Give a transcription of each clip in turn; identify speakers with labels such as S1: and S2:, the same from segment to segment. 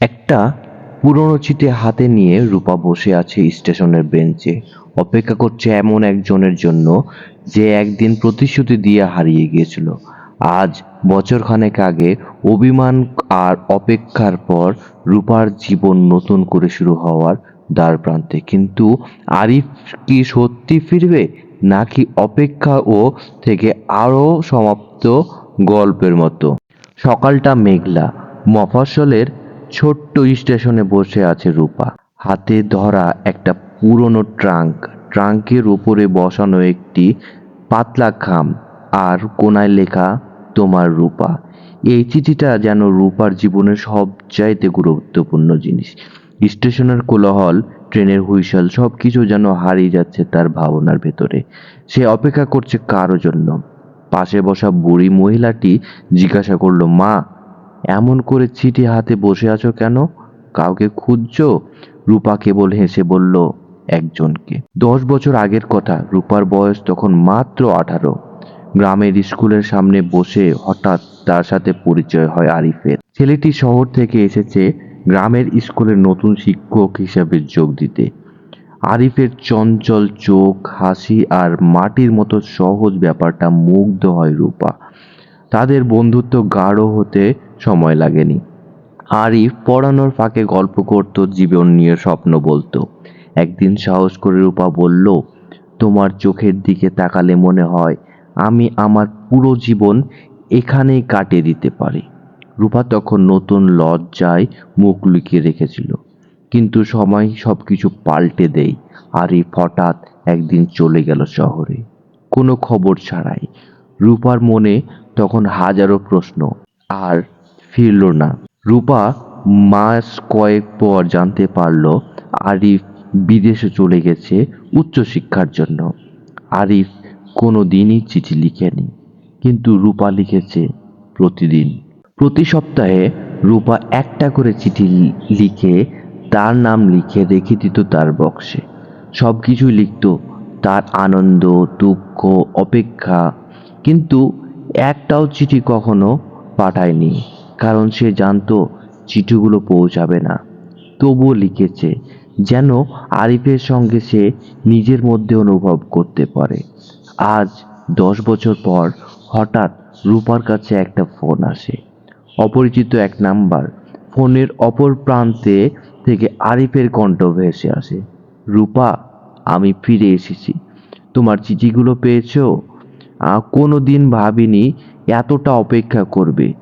S1: একটা পুরনো চিঠি হাতে নিয়ে রূপা বসে আছে স্টেশনের বেঞ্চে। অপেক্ষা করছে এমন একজনের জন্য যে একদিন প্রতিশ্রুতি দিয়ে হারিয়ে গিয়েছিল। আজ বছরখানেক আগে অভিমান আর অপেক্ষার পর রূপার জীবন নতুন করে শুরু হওয়ার দ্বার প্রান্তে। কিন্তু আরিফ কি সত্যি ফিরবে, নাকি অপেক্ষা ও থেকে আরও সমাপ্ত গল্পের মতো? সকালটা মেঘলা, মফস্বলের ছোট্ট স্টেশনে বসে আছে রূপা। হাতে ধরা একটা পুরনো ট্রাঙ্ক। ট্রাঙ্কের উপরে বসানো একটি পাতলা খাম আর কোনায় লেখা, তোমার রূপা। এই চিঠিটা যেন রূপার জীবনের সবচাইতে গুরুত্বপূর্ণ জিনিস। স্টেশনের কোলাহল, ট্রেনের হুইসেল সব কিছু যেন হারিয়ে যাচ্ছে তার ভাবনার ভেতরে। সে অপেক্ষা করছে কারও জন্য। পাশে বসা বুড়ি মহিলাটি জিজ্ঞাসা করল, মা এমন করে চিঠি হাতে বসে আছো কেন? কাউকে খুঁজছো? রূপা কেবল হেসে বলল, একজনকে। দশ বছর আগের কথা, রূপার বয়স তখন মাত্র আঠারো। গ্রামের স্কুলের সামনে বসে হঠাৎ তার সাথে পরিচয় হয় আরিফের। ছেলেটি শহর থেকে এসেছে গ্রামের স্কুলের নতুন শিক্ষক হিসাবে যোগ দিতে। আরিফের চঞ্চল চোখ, হাসি আর মাটির মতো সহজ ব্যাপারটা মুগ্ধ হয় রূপা। তাদের বন্ধুত্ব গাঢ় হতে সময় লাগেনি। আরিফ পড়ানোর ফাঁকে গল্প করত, জীবন নিয়ে স্বপ্ন বলতো। একদিন সাহস করে রূপা বলল, তোমার চোখের দিকে তাকালে মনে হয় আমি আমার পুরো জীবন এখানেই কাটিয়ে দিতে পারি। রূপা তখন নতুন লজ্জায় মুখ লুকিয়ে রেখেছিল। কিন্তু সময় সব কিছু পাল্টে দেয় আরিফ হঠাৎ একদিন চলে গেল শহরে। কোনো খবর ছাড়াই। রূপার মনে তখন হাজারো প্রশ্ন, আর ফিরল না। রূপা মাস কয়েক পর জানতে পারল আরিফ বিদেশে চলে গেছে উচ্চশিক্ষার জন্য। আরিফ কোনো দিনই চিঠি লিখেনি, কিন্তু রূপা লিখেছে প্রতিদিন। প্রতি সপ্তাহে রূপা একটা করে চিঠি লিখে তার নাম লিখে রেখে দিত তার বক্সে। সব কিছুই লিখত, তার আনন্দ, দুঃখ, অপেক্ষা, কিন্তু একটাও চিঠি কখনো পাঠায়নি। কারণ সে জানতো চিঠিগুলো পৌঁছাবে না। তবুও লিখেছে, যেন আরিফের সঙ্গে সে নিজের মধ্যে অনুভব করতে পারে। আজ, দশ বছর পর, হঠাৎ রূপার কাছে একটা ফোন আসে। অপরিচিত এক নাম্বার, ফোনের অপর প্রান্তে থেকে আরিফের কণ্ঠ ভেসে আসে। রূপা, আমি ফিরে এসেছি। তোমার চিঠিগুলো পেয়েছ? কোনো দিন ভাবিনি এতটা অপেক্ষা করবে।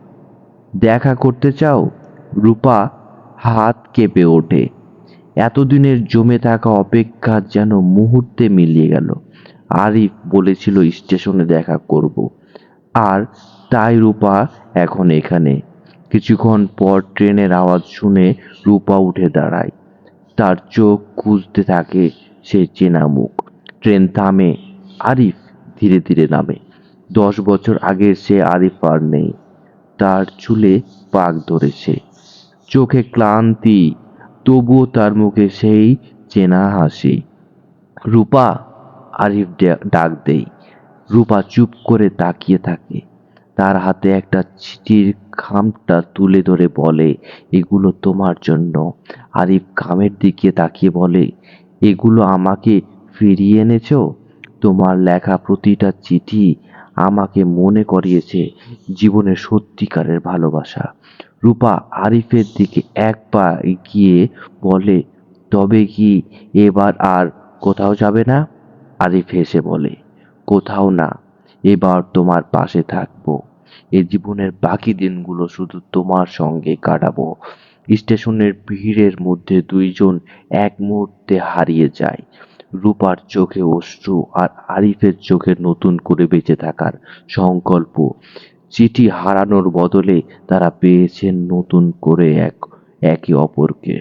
S1: দেখা করতে চাও? রূপা হাত কেঁপে ওঠে। এতদিনের জমে থাকা অপেক্ষা যেন মুহূর্তে মিলিয়ে গেল। আরিফ বলেছিল, স্টেশনে দেখা করব। আর তাই রূপা এখন এখানে। কিছুক্ষণ পর ট্রেনের আওয়াজ শুনে রূপা উঠে দাঁড়ায়। তার চোখ খুঁজতে থাকে সে চেনা মুখ। ট্রেন থামে, আরিফ ধীরে ধীরে নামে। দশ বছর আগে সে আরিফ আর নেই। তার চুলে পাক ধরেছে। চোখে ক্লান্তি, তবুও তার মুখে সেই চেনা হাসি। রূপা, আরিফ ডাক দেই। রূপা চুপ করে তাকিয়ে থাকে। তার হাতে একটা চিঠির খামটা তুলে ধরে বলে, এগুলো তোমার জন্য। আরিফ খামের দিকে তাকিয়ে বলে, এগুলো আমাকে ফিরিয়ে এনেছো? তোমার লেখা প্রতিটা চিঠি আমাকে মনে করিয়েছে জীবনের সত্যিকারের ভালোবাসা। রূপা আরিফের দিকে এক পা এগিয়ে বলে, তবে কি এবার আর কোথাও যাবে না? আরিফ হেসে বলে, কোথাও না, এবার তোমার পাশে থাকব। এ জীবনের বাকি দিনগুলো শুধু তোমার সঙ্গে কাটাবো। স্টেশনের ভিড়ের মধ্যে দুইজন এক মুহূর্তে হারিয়ে যায়। রূপার চোখে অশ্রু আর আরিফের চোখে নতুন করে বেঁচে থাকার সংকল্প। চিঠি হারানোর বদলে তারা পেয়েছেন নতুন করে এক, একে অপরকে।